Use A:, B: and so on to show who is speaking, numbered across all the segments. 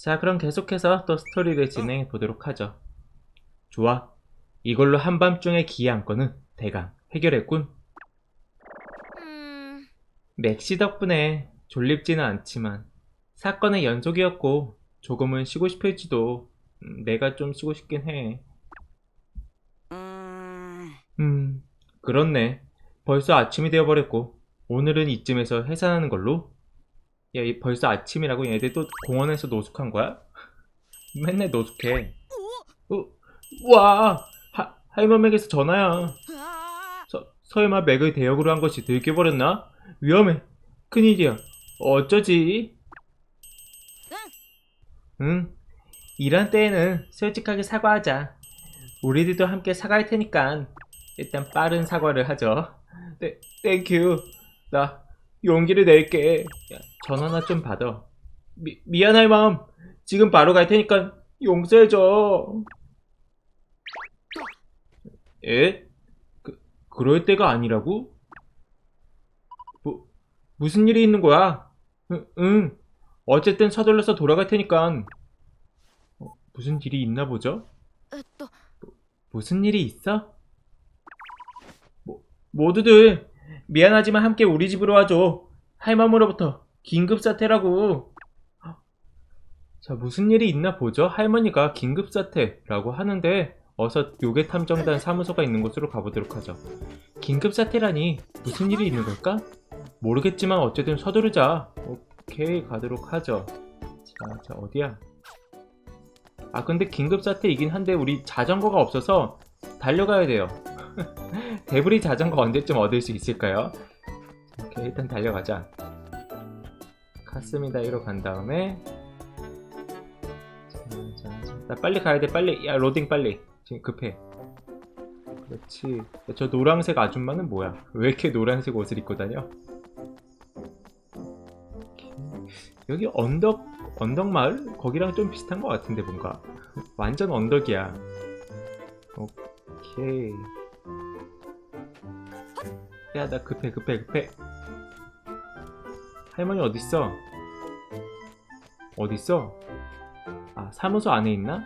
A: 자, 그럼 계속해서 또 스토리를 진행해 보도록 하죠. 좋아. 이걸로 한밤중에 기이한 건은 대강 해결했군.
B: 음,
A: 맥시 덕분에 졸립지는 않지만 사건의 연속이었고 조금은 쉬고 싶을지도 음, 내가 좀 쉬고 싶긴 해.
B: 음,
A: 음, 그렇네. 벌써 아침이 되어버렸고 오늘은 이쯤에서 해산하는 걸로? 야, 이 벌써 아침이라고 얘들 또 공원에서 노숙한 거야? 맨날 노숙해. 어, 와, 하, 할머니에게서 전화야.
B: 아,
A: 서, 설마 맥을 대역으로 한 것이 들켜버렸나? 위험해. 큰일이야. 어쩌지? 응. 이런 때에는 솔직하게 사과하자. 우리들도 함께 사과할 테니까 일단 빠른 사과를 하죠. 네, 땡큐. 나 용기를 낼게. 야, 전화나 좀 받아. 미, 미안할 마음. 지금 바로 갈 테니까 용서해줘. 에? 그, 그럴 때가 아니라고? 뭐, 무슨 일이 있는 거야? 응, 응. 어쨌든 서둘러서 돌아갈 테니까. 어, 무슨 일이 있나 보죠?
B: 어, 뭐,
A: 무슨 일이 있어? 뭐, 모두들 미안하지만 함께 우리 집으로 와줘. 할머니로부터 긴급 사태라고. 자, 무슨 일이 있나 보죠? 할머니가 긴급 사태라고 하는데 어서 요괴 탐정단 사무소가 있는 곳으로 가보도록 하죠. 긴급 사태라니 무슨 일이 있는 걸까? 모르겠지만 어쨌든 서두르자. 오케이, 가도록 하죠. 자, 자 어디야? 아 근데 긴급 사태이긴 한데 우리 자전거가 없어서 달려가야 돼요. 데브리 자전거 언제쯤 얻을 수 있을까요? 오케이 일단 달려가자. 카스미다이로 간 다음에 자, 자, 자. 나 빨리 가야 돼 빨리 야 로딩 빨리 지금 급해. 그렇지. 야, 저 노란색 아줌마는 뭐야? 왜 이렇게 노란색 옷을 입고 다녀? 여기 언덕 언덕 마을 거기랑 좀 비슷한 것 같은데 뭔가 완전 언덕이야. 오케이. 야 나 급해 급해 급해. 할머니? 어디 있어? 아 사무소 안에 있나?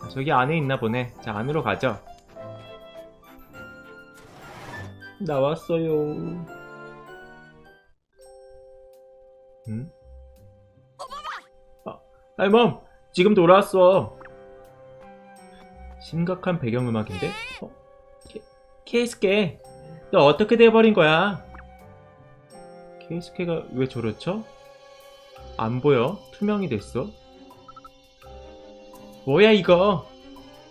A: 아, 저기 안에 있나 보네. 자 안으로 가죠. 나왔어요. 응? 할멈 지금 돌아왔어 심각한 배경음악인데? 케이스케. 너 어떻게 돼버린 거야? 케이스케가 왜 저렇죠? 안 보여? 투명이 됐어? 뭐야 이거?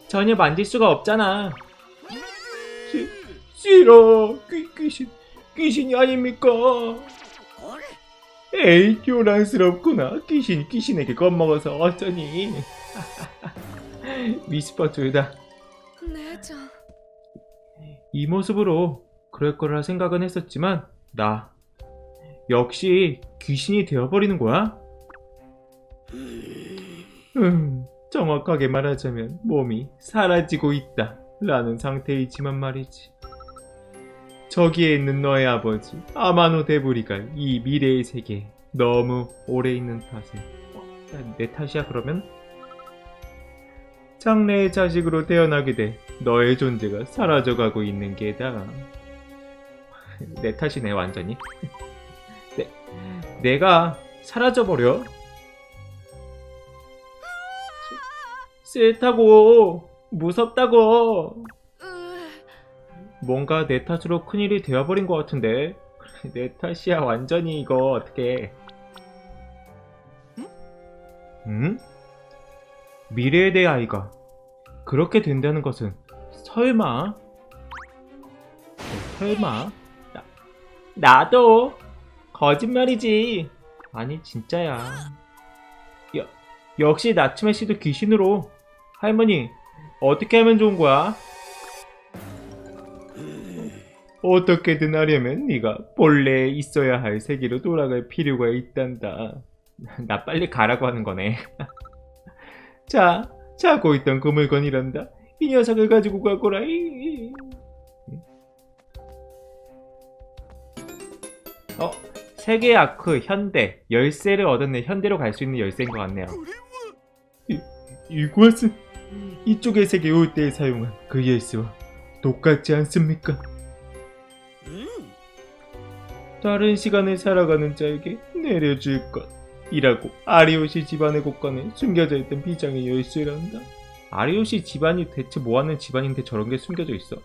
A: 전혀 만질 수가 없잖아. 시, 싫어 귀, 귀신 귀신이 아닙니까? 에이 요란스럽구나. 귀신 귀신에게 겁먹어서 어쩌니? 미스퍼 둘다. 이 모습으로 그럴 거라 생각은 했었지만 나 역시 귀신이 되어버리는 거야? 음, 정확하게 말하자면 몸이 사라지고 있다 라는 상태이지만 말이지 저기에 있는 너의 아버지 아마노 데브리가 이 미래의 세계에 너무 오래 있는 탓에 어, 내 탓이야 그러면? 장래의 자식으로 태어나게 돼 너의 존재가 사라져가고 있는 게다. 내 탓이네 완전히. 내, 내가 사라져버려? 싫다고 무섭다고. 뭔가 내 탓으로 큰일이 되어버린 것 같은데. 내 탓이야 완전히 이거. 어떻게 응? 미래에 대해 아이가 그렇게 된다는 것은 설마 네, 설마 나, 나도 거짓말이지 아니 진짜야 여, 역시 나츠메 씨도 귀신으로 할머니 어떻게 하면 좋은 거야? 어떻게든 하려면 네가 본래 있어야 할 세계로 돌아갈 필요가 있단다. 나 빨리 가라고 하는 거네. 자, 자고 있던 그 물건이란다. 이 녀석을 가지고 가거라이. 어, 세계 아크 현대 열쇠를 얻었네 현대로 갈 수 있는 열쇠인 것 같네요. 이, 이것은 이쪽의 세계 올 때 사용한 그 열쇠와 똑같지 않습니까?
B: うん。
A: 다른 시간을 살아가는 자에게 내려줄 것 이라고 아리오시 집안의 곳간에 숨겨져 있던 비장의 열쇠란다. 아리오시 집안이 대체 뭐하는 집안인데 저런 게 숨겨져 있어.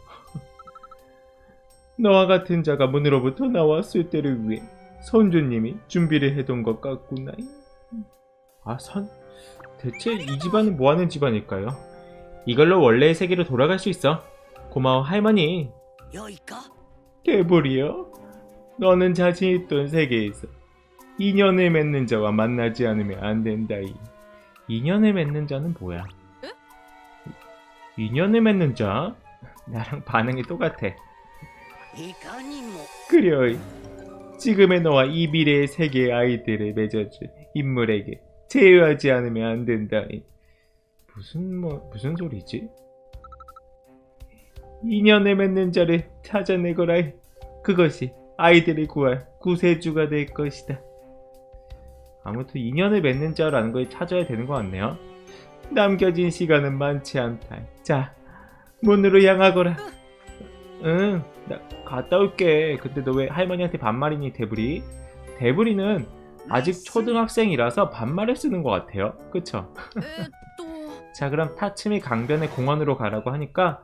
A: 너와 같은 자가 문으로부터 나왔을 때를 위해 선조님이 준비를 해둔 것 같구나. 아, 선, 대체 이 집안은 뭐하는 집안일까요? 이걸로 원래의 세계로 돌아갈 수 있어. 고마워, 할머니.
B: 여이까?
A: 개불이요? 너는 자신 있던 세계에서 인연을 맺는 자와 만나지 않으면 안 된다이. 인연을 맺는 자는 뭐야? 인연을 맺는 자? 나랑 반응이 똑같아. 그려 지금의 너와 이 미래의 세계의 아이들을 맺어줄 인물에게 제외하지 않으면 안 된다이. 무슨 뭐 무슨 소리지? 인연을 맺는 자를 찾아내거라 그것이 아이들을 구할 구세주가 될 것이다. 아무튼 인연을 맺는 자라는 걸 찾아야 되는 것 같네요. 남겨진 시간은 많지 않다. 자, 문으로 향하거라. 응, 나 갔다 올게. 근데 너 왜 할머니한테 반말이니, 대부리? 대부리는 아직 초등학생이라서 반말을 쓰는 것 같아요. 그쵸? 자, 그럼 타츠미 강변의 공원으로 가라고 하니까,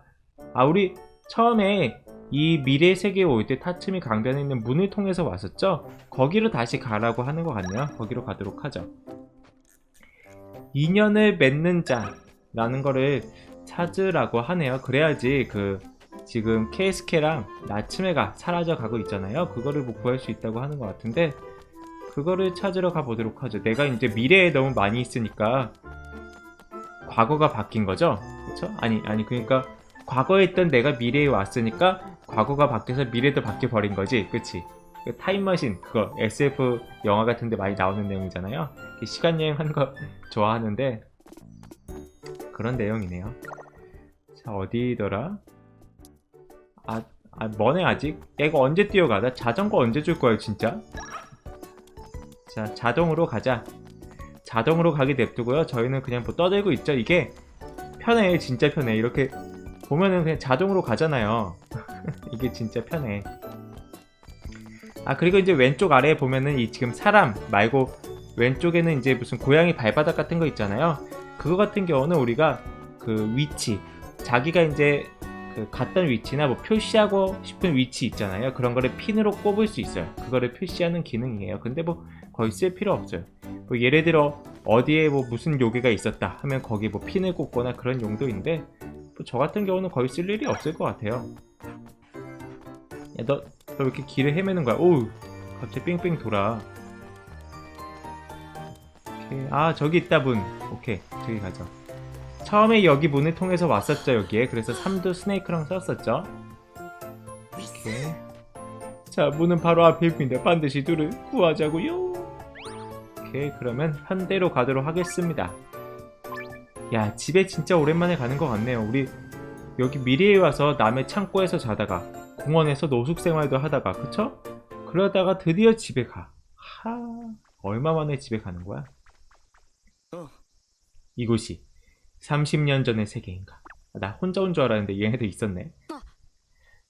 A: 아, 우리 처음에 이 미래 세계에 올 때 타츠미 강변에 있는 문을 통해서 왔었죠? 거기로 다시 가라고 하는 것 같네요. 거기로 가도록 하죠. 인연을 맺는 자라는 거를 찾으라고 하네요. 그래야지 그 지금 케이스케랑 나츠메가 사라져 가고 있잖아요. 그거를 뭐 구할 수 있다고 하는 것 같은데 그거를 찾으러 가보도록 하죠. 내가 이제 미래에 너무 많이 있으니까 과거가 바뀐 거죠. 그렇죠? 아니 아니 그러니까 과거에 있던 내가 미래에 왔으니까 과거가 바뀌어서 미래도 바뀌어 버린 거지. 그치? 그 타임머신 그거 SF 영화 같은데 많이 나오는 내용이잖아요. 시간 여행 하는 거 좋아하는데 그런 내용이네요. 자 어디더라? 아, 아 뭐네 아직? 야 이거 언제 뛰어가? 나 자전거 언제 줄 거야 진짜? 자 자동으로 가자. 자동으로 가게 냅두고요. 저희는 그냥 뭐 떠들고 있죠. 이게 편해, 진짜 편해. 이렇게 보면은 그냥 자동으로 가잖아요. 이게 진짜 편해. 아 그리고 이제 왼쪽 아래에 보면은 이 지금 사람 말고 왼쪽에는 이제 무슨 고양이 발바닥 같은 거 있잖아요. 그거 같은 경우는 우리가 그 위치, 자기가 이제 그 갔던 위치나 뭐 표시하고 싶은 위치 있잖아요. 그런 거를 핀으로 꼽을 수 있어요. 그거를 표시하는 기능이에요. 근데 뭐 거의 쓸 필요 없어요. 뭐 예를 들어 어디에 뭐 무슨 요괴가 있었다 하면 거기 뭐 핀을 꽂거나 그런 용도인데 뭐 뭐 저 같은 경우는 거의 쓸 일이 없을 것 같아요. 야 너 너 이렇게 길을 헤매는 거야? 오우 갑자기 뺑뺑 돌아. 오케이. 아 저기 있다 분 오케이 저기 가자. 처음에 여기 문을 통해서 왔었죠 여기에. 그래서 3두 스네이크랑 썼었죠. 오케이. 자 문은 바로 앞에 있는데 반드시 둘을 구하자고요. 오케이 그러면 현대로 가도록 하겠습니다. 야, 집에 진짜 오랜만에 가는 것 같네요. 우리 여기 미래에 와서 남의 창고에서 자다가 공원에서 노숙 생활도 하다가 그쵸? 그러다가 드디어 집에 가. 하, 얼마 만에 집에 가는 거야?
B: 어.
A: 이곳이 30년 전의 세계인가? 아, 나 혼자 온 줄 알았는데 얘네도 있었네.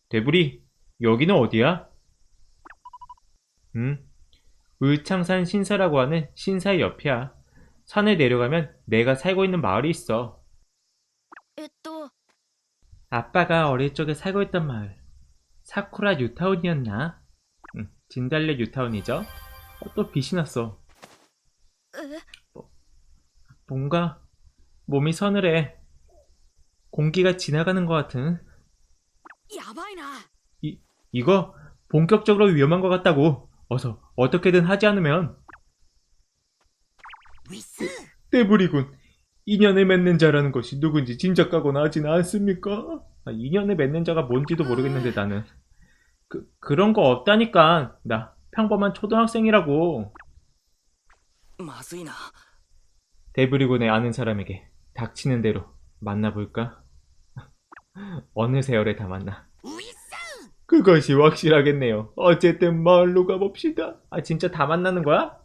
A: 대불이 여기는 어디야? 응? 울창산 신사라고 하는 신사의 옆이야. 산에 내려가면 내가 살고 있는 마을이 있어.
B: 또
A: 아빠가 어릴 적에 살고 있던 마을. 사쿠라 유타운이었나? 응, 진달래 유타운이죠. 어, 또 빛이 났어.
B: 으?
A: 뭐, 뭔가 몸이 서늘해. 공기가 지나가는 것 같은.
B: 야바이나.
A: 이 이거 본격적으로 위험한 것 같다고. 어서 어떻게든 하지 않으면
B: 위스!
A: 떼부리군. 인연을 맺는 자라는 것이 누군지 짐작하거나 하진 않습니까? 아, 인연을 맺는 자가 뭔지도 모르겠는데 나는 그, 그런 거 없다니까 나 평범한 초등학생이라고
B: 마스이나
A: 데브리군의 아는 사람에게 닥치는 대로 만나볼까? 어느 세월에 다 만나 그것이 확실하겠네요 어쨌든 마을로 가봅시다 아 진짜 다 만나는 거야?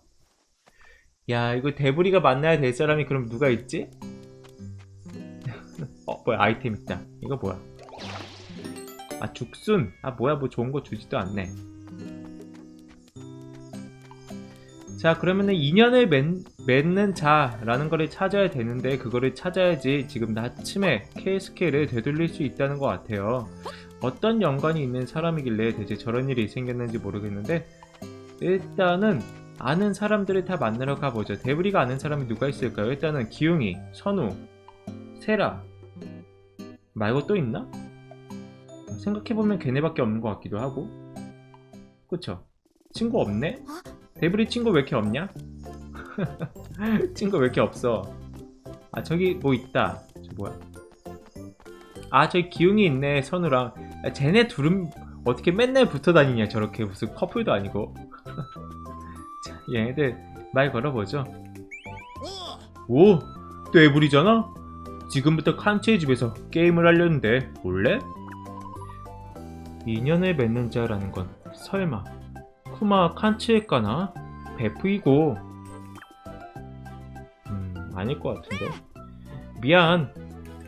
A: 야, 이거 대부리가 만나야 될 사람이 그럼 누가 있지? 어, 뭐야, 아이템 있다. 이거 뭐야? 아, 죽순. 아, 뭐야, 뭐 좋은 거 주지도 않네. 자, 그러면은 인연을 맺, 맺는 자라는 거를 찾아야 되는데, 그거를 찾아야지 지금 나침에 K스케일을 되돌릴 수 있다는 것 같아요. 어떤 연관이 있는 사람이길래 대체 저런 일이 생겼는지 모르겠는데, 일단은 아는 사람들을 다 만나러 가보죠. 대부리가 아는 사람이 누가 있을까요? 일단은 기웅이, 선우, 세라 말고 또 있나? 생각해보면 걔네밖에 없는 것 같기도 하고 그쵸? 친구 없네? 대부리 친구 왜 이렇게 없냐? 친구 왜 이렇게 없어? 아 저기 뭐 있다 저 뭐야 아 저기 기웅이 있네 선우랑 야, 쟤네 둘은 어떻게 맨날 붙어 다니냐 저렇게 무슨 커플도 아니고 자 얘네들 말 걸어보죠 오 뇌물이잖아? 지금부터 칸치의 집에서 게임을 하려는데 올래? 인연을 맺는 자라는 건 설마 쿠마 칸치일까나? 베프이고 음 아닐 것 같은데 미안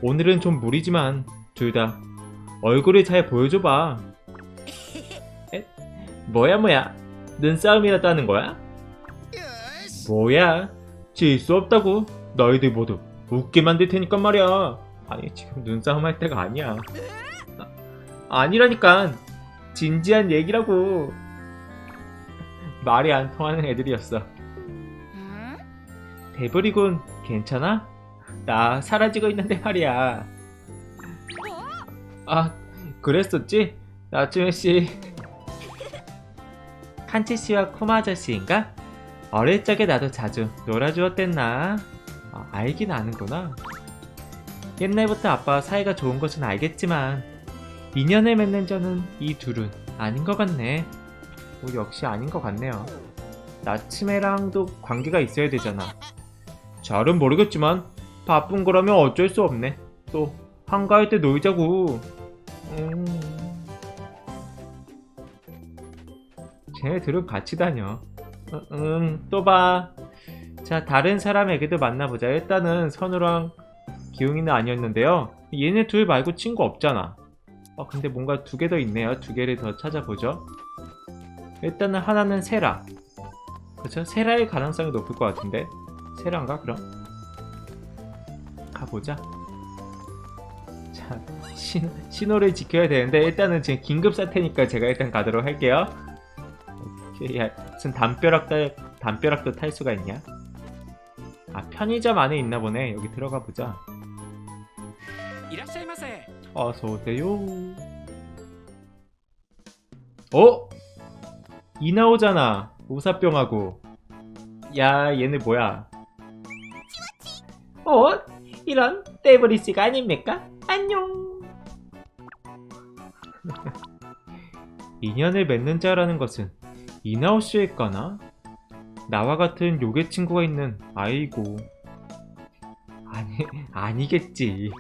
A: 오늘은 좀 무리지만 둘 다 얼굴을 잘 보여줘봐 에? 뭐야 뭐야 눈싸움이라도 하는 거야? 뭐야? 질수 없다고? 너희들 모두 웃게 만들 테니까 말이야. 아니 지금 눈싸움 할 때가 아니야. 아, 아니라니까. 진지한 얘기라고. 말이 안 통하는 애들이었어. 대버리군 괜찮아? 나 사라지고 있는데 말이야. 아 그랬었지? 나츠메 씨. 칸치 씨와 쿠마 아저씨인가? 어릴 적에 나도 자주 놀아주었댔나? 아, 알긴 아는구나. 옛날부터 아빠와 사이가 좋은 것은 알겠지만 인연을 맺는 저는 이 둘은 아닌 것 같네. 뭐 역시 아닌 것 같네요. 나츠메랑도 관계가 있어야 되잖아. 잘은 모르겠지만 바쁜 거라면 어쩔 수 없네. 또 한가할 때 놀자고. 음... 쟤네들은 같이 다녀 응, 응, 또 봐. 자, 다른 사람에게도 만나보자. 일단은 선우랑 기웅이는 아니었는데요. 얘네 둘 말고 친구 없잖아. 어, 근데 뭔가 두 개 더 있네요. 두 개를 더 찾아보죠. 일단은 하나는 세라. 그렇죠? 세라의 가능성이 높을 것 같은데. 세라인가, 그럼? 가보자. 자, 신, 신호를 지켜야 되는데, 일단은 지금 긴급 사태니까 제가 일단 가도록 할게요. 야, 무슨 담벼락 딸, 담벼락도 탈 수가 있냐? 아, 편의점 안에 있나 보네. 여기 들어가 보자. 어서 오세요. 어? 이나오잖아. 우사병하고. 야, 얘네 뭐야? 어? 이런 떼버리시가 아닙니까? 안녕. 인연을 맺는 자라는 것은 이나오 씨일까나? 나와 같은 요괴 친구가 있는 아이고. 아니, 아니겠지.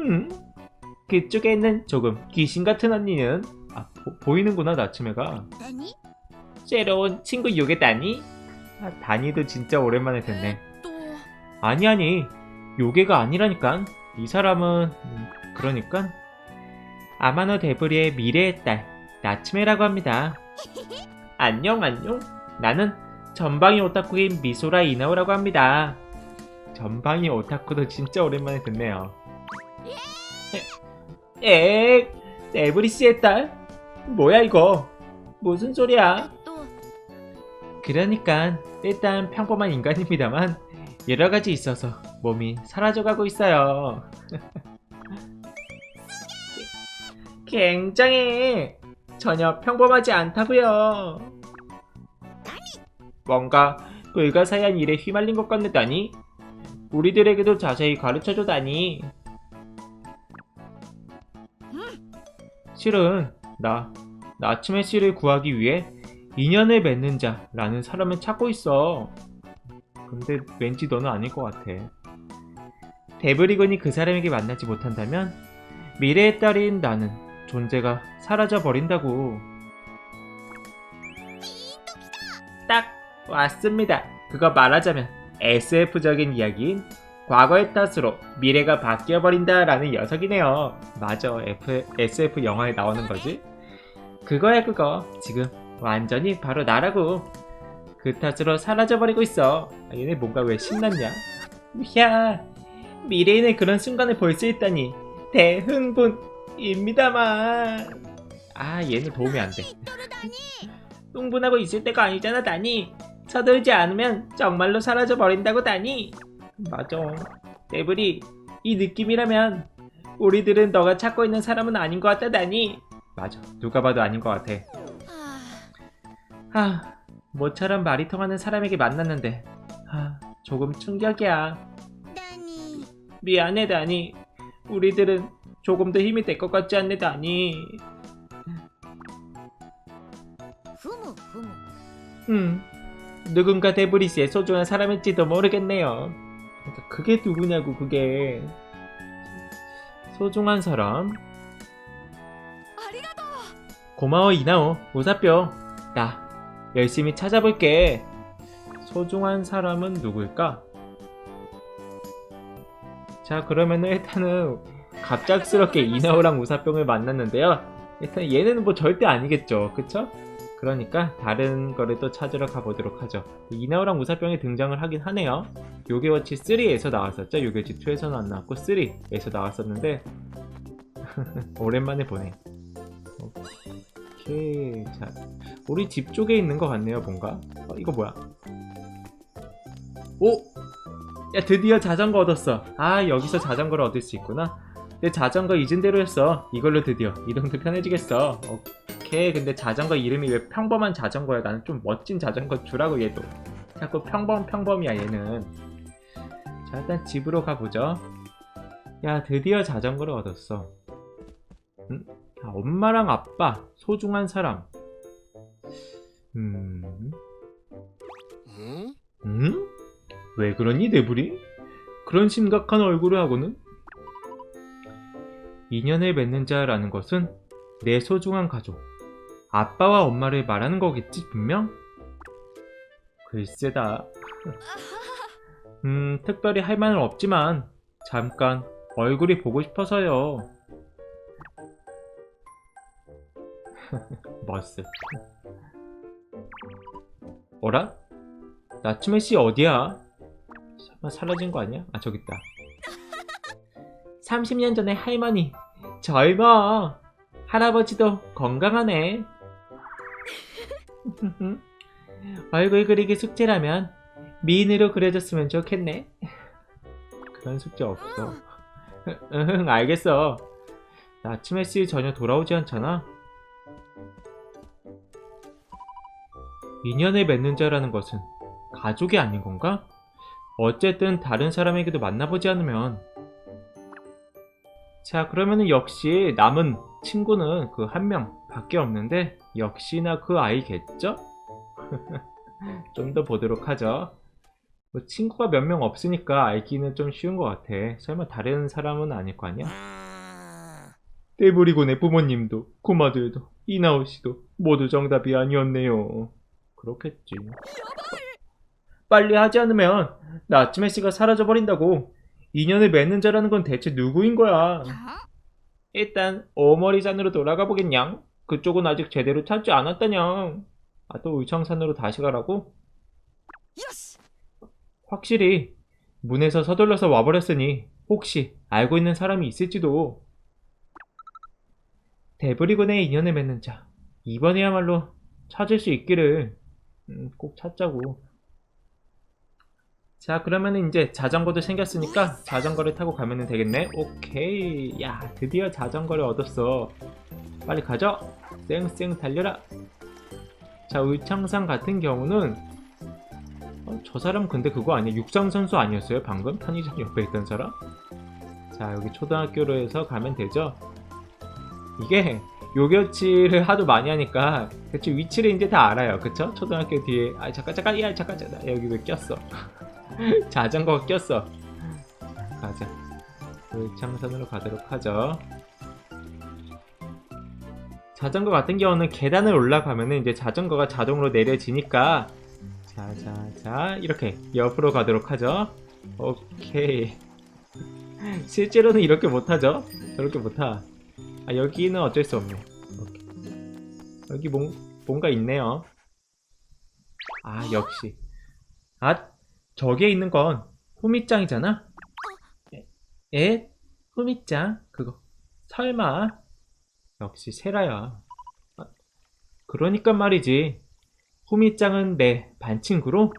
A: 음? 그쪽에 있는 조금 귀신 같은 언니는 아, 보, 이는구나 나츠메가.
B: 何
A: 새로운 친구 요괴 다니? 아, 다니도 진짜 오랜만에 됐네.
B: と
A: 아니 아니 요괴가 아니라니깐. 이 사람은 음, 그러니까 아마노 데브리의 미래의 딸 나츠메라고 합니다. 안녕 안녕. 나는 전방위 오타쿠인 미소라 이나오라고 합니다. 전방위 오타쿠도 진짜 오랜만에 듣네요. 에, 데브리 씨의 딸? 뭐야 이거? 무슨 소리야?
B: と
A: 그러니까 일단 평범한 인간입니다만 여러 가지 있어서 몸이 사라져가고 있어요. 굉장히 전혀 평범하지 않다고요. 뭔가 불가사의한 일에 휘말린 것 같다니 우리들에게도 자세히 가르쳐줘다니. 실은 나 나츠메 씨를 구하기 위해 인연을 맺는 자라는 사람을 찾고 있어. 근데 왠지 너는 아닐 것 같아. 데브리건이 그 사람에게 만나지 못한다면 미래의 딸인 나는 존재가 사라져 버린다고. 딱 왔습니다. 그거 말하자면 SF적인 이야기인 과거의 탓으로 미래가 바뀌어 버린다라는 녀석이네요. 맞아, F, SF 영화에 나오는 거지. 그거야 그거. 지금 완전히 바로 나라고. 그 탓으로 사라져 버리고 있어. 아, 얘네 뭔가 왜 신났냐? 야, 미래인의 그런 순간을 볼 수 있다니 대흥분 입니다만. 아, 얘는 도움이 안 돼. 흥분하고 있을 때가 아니잖아, 다니. 서두르지 않으면 정말로 사라져 버린다고, 다니. 맞아. 데브리, 이 느낌이라면 우리들은 너가 찾고 있는 사람은 아닌 것 같다, 다니. 맞아. 누가 봐도 아닌 것 같아. 하, 모처럼 말이 통하는 사람에게 만났는데, 하, 조금 충격이야.
B: 다니
A: 미안해, 다니. 우리들은 조금 더 힘이 될 것 같지 않느다니. 음 누군가 데브리스의 소중한 사람일지도 모르겠네요. 그러니까 그게 누구냐고 그게. 소중한 사람. 고마워 이나오. 우사뼈. 나 열심히 찾아볼게. 소중한 사람은 누굴까? 자 그러면은 일단은 갑작스럽게 이나오랑 우사병을 만났는데요. 일단 얘는 뭐 절대 아니겠죠. 그쵸? 그러니까 다른 거를 또 찾으러 가보도록 하죠. 이나오랑 우사병이 등장을 하긴 하네요. 요게워치 3에서 나왔었죠. 요게워치 2에서는 안 나왔고 3에서 나왔었는데 오랜만에 보네. 오케이. 자, 우리 집 쪽에 있는 것 같네요, 뭔가. 어, 이거 뭐야? 오! 야, 드디어 자전거 얻었어. 아, 여기서 자전거를 얻을 수 있구나. 내 자전거 잊은 대로였어. 이걸로 드디어 이동도 편해지겠어. 오케이. 근데 자전거 이름이 왜 평범한 자전거야? 나는 좀 멋진 자전거 주라고, 얘도. 자꾸 평범, 평범이야, 얘는. 자, 일단 집으로 가보죠. 야, 드디어 자전거를 얻었어. 음? 아, 엄마랑 아빠, 소중한 사람. 음,
C: 응?
A: 음? 왜 그러니, 데브리? 그런 심각한 얼굴을 하고는? 인연을 맺는 자라는 것은 내 소중한 가족, 아빠와 엄마를 말하는 거겠지, 분명? 글쎄다. 음, 특별히 할 말은 없지만, 잠깐 얼굴이 보고 싶어서요. 머스. 어라? 나츠메 씨 어디야? 사라진 거 아니야? 아 저기 있다. 30년 전에 할머니 젊어. 할아버지도 건강하네. 얼굴 그리기 숙제라면 미인으로 그려줬으면 좋겠네. 그런 숙제 없어. 응 알겠어. 나츠메 씨 전혀 돌아오지 않잖아. 인연을 맺는 자라는 것은 가족이 아닌 건가? 어쨌든 다른 사람에게도 만나보지 않으면 자 그러면은 역시 남은 친구는 그 한 명 밖에 없는데 역시나 그 아이겠죠? 좀 더 보도록 하죠 뭐 친구가 몇 명 없으니까 알기는 좀 쉬운 것 같아 설마 다른 사람은 아닐 거 아니야? 떼부리고네 부모님도 고마들도 이나오씨도 모두 정답이 아니었네요 그렇겠지. 빨리 하지 않으면 나츠메 씨가 사라져 버린다고. 인연을 맺는 자라는 건 대체 누구인 거야? 일단 오머리산으로 돌아가 보겠냥. 그쪽은 아직 제대로 찾지 않았다냥. 아또 의청산으로 다시 가라고? 확실히 문에서 서둘러서 와버렸으니 혹시 알고 있는 사람이 있을지도. 데브리곤의 인연을 맺는 자. 이번에야말로 찾을 수 있기를. 음, 꼭 찾자고. 자, 그러면은 이제 자전거도 생겼으니까 자전거를 타고 가면 되겠네. 오케이. 야, 드디어 자전거를 얻었어. 빨리 가죠. 쌩쌩 달려라. 자, 의창산 같은 경우는 어, 저 사람 근데 그거 아니야? 육상 선수 아니었어요? 방금 편의점 옆에 있던 사람? 자, 여기 초등학교로 해서 가면 되죠. 이게 요격치를 하도 많이 하니까 대충 위치를 이제 다 알아요. 그쵸? 초등학교 뒤에 아 잠깐 잠깐 야 잠깐 잠깐 여기 왜 꼈어? 자전거가 꼈어. 가자. 울창산으로 가도록 하죠. 자전거 같은 경우는 계단을 올라가면은 이제 자전거가 자동으로 내려지니까 자, 자, 자, 이렇게 옆으로 가도록 하죠. 오케이. 실제로는 이렇게 못하죠? 저렇게 못하. 아, 여기는 어쩔 수 없네. 오케이. 여기 뭔, 뭔가 있네요. 아, 역시. 아, 저기에 있는 건 호미짱이잖아? 에? 에? 호미짱? 그거. 설마. 역시 세라야. 아, 그러니까 말이지. 호미짱은 내 반친구로?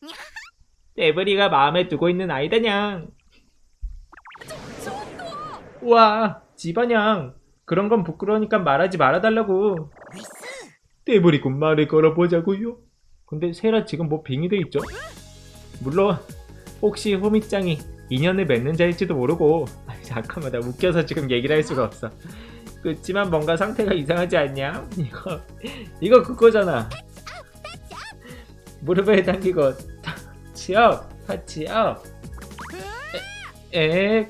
A: 데브리가 마음에 두고 있는 아이다냥. 우와, 집안양. 그런 건 부끄러우니까 말하지 말아달라고. 데브리군 말을 걸어보자고요. 근데 세라 지금 뭐 빙의돼 있죠? 물론 혹시 호미짱이 인연을 맺는 자일지도 모르고 아니, 잠깐만 나 웃겨서 지금 얘기를 할 수가 없어. 그치만 뭔가 상태가 이상하지 않냐? 이거 이거 그거잖아. 무릎에 당기고 타치업 타치업. 에, 에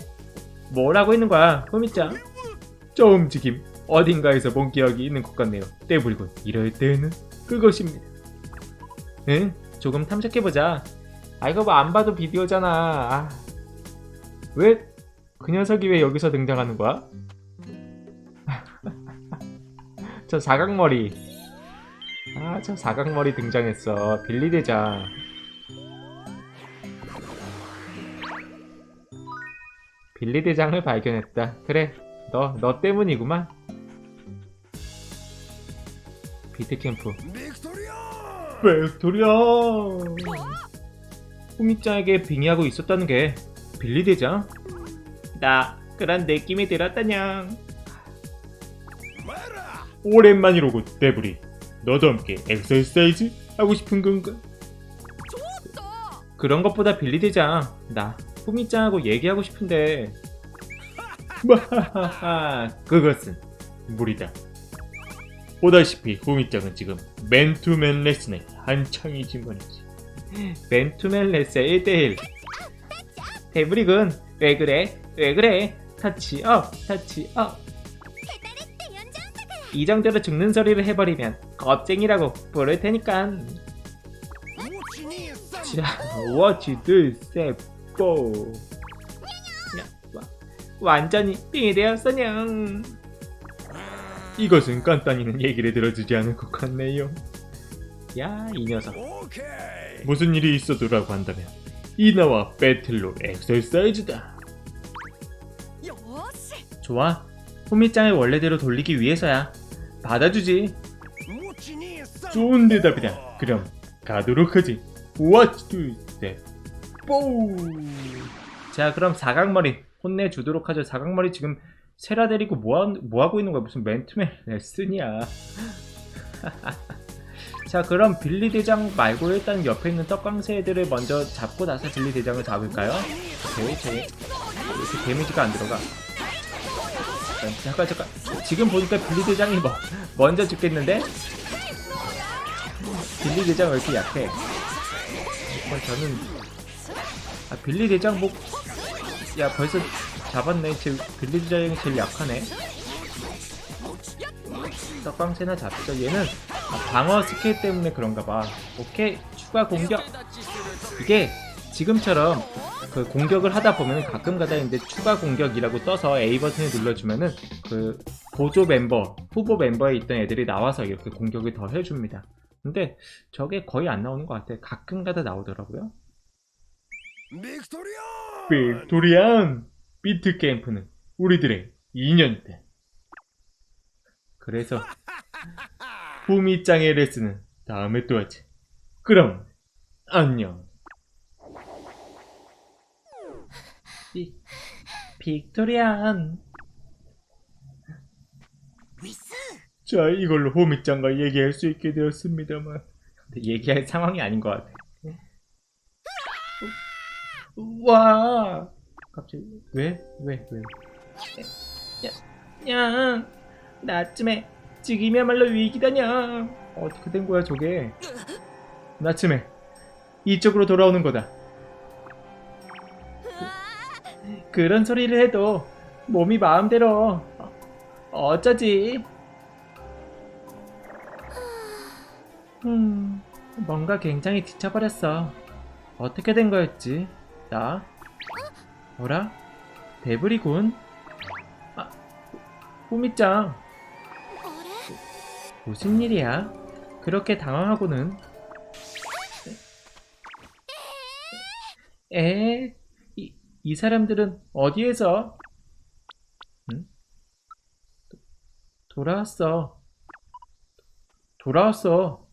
A: 뭐라고 있는 거야 호미짱? 저 움직임 어딘가에서 본 기억이 있는 것 같네요. 떼부리군 이럴 때는 그것입니다 응? 조금 탐색해보자 아 이거 뭐 안 봐도 비디오잖아 아. 왜? 그 녀석이 왜 여기서 등장하는 거야? 저 사각머리 아 저 사각머리 등장했어 빌리 대장 빌리 대장을 발견했다 그래 너 너 때문이구만 비트캠프 렉토리야? 호미짱에게 빙의하고 있었다는 게 빌리대자 나 그런 느낌이 들었다냥. 오랜만이로군 데브리. 너도 함께 엑셀사이즈 하고 싶은 건가? 그런 것보다 빌리대자 나 호미짱하고 얘기하고 싶은데. 마하하하 그것은 무리다. 보다시피 호미짱은 지금 맨투맨 레슨에 한창이지 뭐지. 맨투맨 레스 1대1 대브릭은 왜 그래? 왜 그래? 터치업 터치업. 이정대로 죽는 소리를 해버리면 겁쟁이라고 부를 테니까. 자 워치 둘셋포. 완전히 빙이 되었어냥. 이것은 간단히는 얘기를 들어주지 않을 것 같네요. 야, 이 녀석. 무슨 일이 있어도라고 한다면 이나와 배틀로 엑셀사이즈다. 좋아. 호미짱을 원래대로 돌리기 위해서야. 받아주지. 좋은 대답이다. 그럼 가도록 하지. What 뽀 자, 그럼 사각머리 혼내주도록 하죠. 사각머리 지금 세라 데리고 뭐, 하, 뭐 하고 있는 거야? 무슨 맨투맨 레슨이야. 자 그럼 빌리 대장 말고 일단 옆에 있는 떡광새 애들을 먼저 잡고 나서 빌리 대장을 잡을까요? 오케이 제 이렇게 데미지가 안 들어가 잠깐 잠깐 지금 보니까 빌리 대장이 뭐 먼저 죽겠는데? 빌리 대장 왜 이렇게 약해? 어, 저는 아 빌리 대장 뭐 야 벌써 잡았네. 제 빌리 대장이 제일 약하네. 떡방새나 잡자. 얘는 아, 방어 스킬 때문에 그런가 봐. 오케이 추가 공격. 이게 지금처럼 그 공격을 하다 보면 가끔 가다 있는데 추가 공격이라고 떠서 A 버튼을 눌러주면은 그 보조 멤버, 후보 멤버에 있던 애들이 나와서 이렇게 공격을 더 해줍니다. 근데 저게 거의 안 나오는 것 같아요. 가끔 가다 나오더라고요.
C: 빅토리안!
A: 빅토리안! 비트 캠프는 우리들의 2년 때. 그래서 후미짱의 레슨은 다음에 또 하지. 그럼 안녕. 비, 빅토리안. 자, 이걸로 호미짱과 얘기할 수 있게 되었습니다만. 근데 얘기할 상황이 아닌 것 같아. 와. 갑자기 왜? 왜? 왜? 야, 야, 나쯤에 지금이야말로 위기다냐 어떻게 된 거야 저게 나쯤에 이쪽으로 돌아오는 거다 그런 소리를 해도 몸이 마음대로 어, 어쩌지? 음, 뭔가 굉장히 지쳐버렸어. 어떻게 된 거였지? 나? 뭐라? 데브리군? 아,
B: あれ
A: 무슨 일이야? 그렇게 당황하고는 에? 이, 이 사람들은 어디에서? 돌아왔어 돌아왔어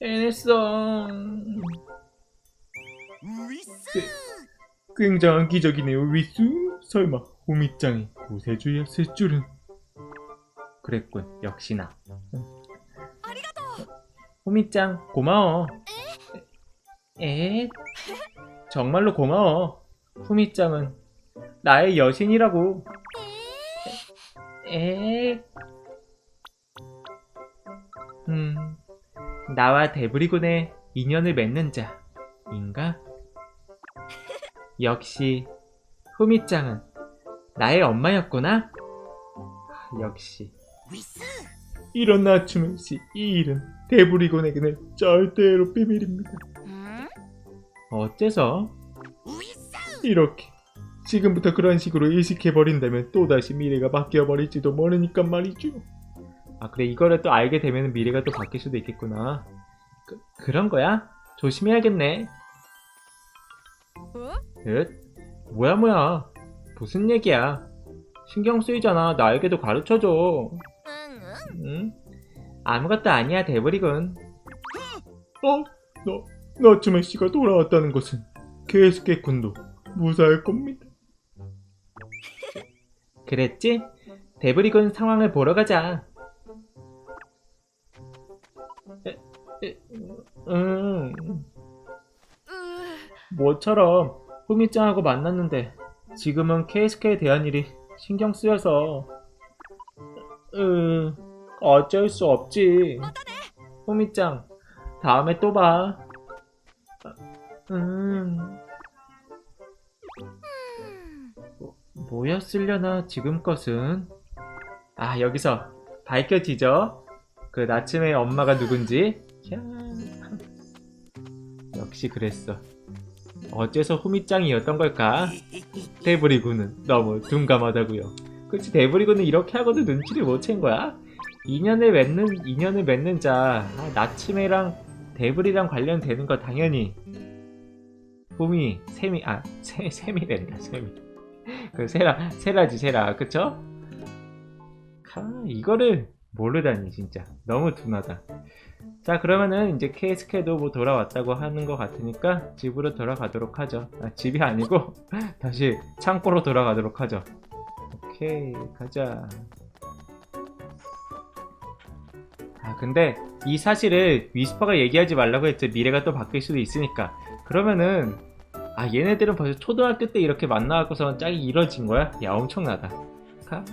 A: 에네어 굉장한 기적이네요 위스. 설마 호미짱이 구세주였을 줄은 그랬군. 역시나. 음. 호미짱 고마워. 에? 정말로 고마워. 후미짱은 나의 여신이라고. 에? 음 나와 데브리군의 인연을 맺는 자 인가? 역시 후미짱은 나의 엄마였구나? 아, 역시. 이런 나춤은 이 일은 대부리곤에게는 절대로 비밀입니다. 어째서 이렇게 지금부터 그런 식으로 의식해버린다면 또다시 미래가 바뀌어버릴지도 모르니까 말이죠. 아 그래 이거를 또 알게 되면 미래가 또 바뀔 수도 있겠구나. 그, 그런 거야? 조심해야겠네.
B: 어?
A: 읒? 뭐야 뭐야 무슨 얘기야? 신경 쓰이잖아 나에게도 가르쳐줘. 응? 아무것도 아니야 데브리군 어? 너, 나츠메 씨가 돌아왔다는 것은 케이스케 군도 무사할 겁니다 그랬지? 데브리군 상황을 보러 가자 에, 에, 음,
B: う
A: 뭐처럼 후미짱하고 만났는데 지금은 케이스케에 대한 일이 신경 쓰여서 으 어쩔 수 없지. 후미짱 다음에 또 봐. 음.
B: ん
A: 뭐였으려나 지금 것은? 아 여기서 밝혀지죠? 그 나츠메의 엄마가 누군지? 야. 역시 그랬어. 어째서 후미짱이었던 걸까? 데브리군은 너무 둔감하다고요. 그치 데브리군은 이렇게 하고도 눈치를 못 챈 거야 인연을 맺는 인연을 맺는 자 아, 나츠메랑 데브리랑 관련되는 거 당연히. 후미 세미 아 세, 세미랜다 세미 그 세라 세라지 세라. 그쵸? 아 이거를 모르다니 진짜. 너무 둔하다. 자 그러면은 이제 케이스케도 뭐 돌아왔다고 하는 것 같으니까 집으로 돌아가도록 하죠. 아 집이 아니고 다시 창고로 돌아가도록 하죠. 오케이 가자 아 근데 이 사실을 위스퍼가 얘기하지 말라고 했죠 미래가 또 바뀔 수도 있으니까. 그러면은 아 얘네들은 벌써 초등학교 때 이렇게 만나갖고서 짝이 이뤄진 거야? 야 엄청나다. 가-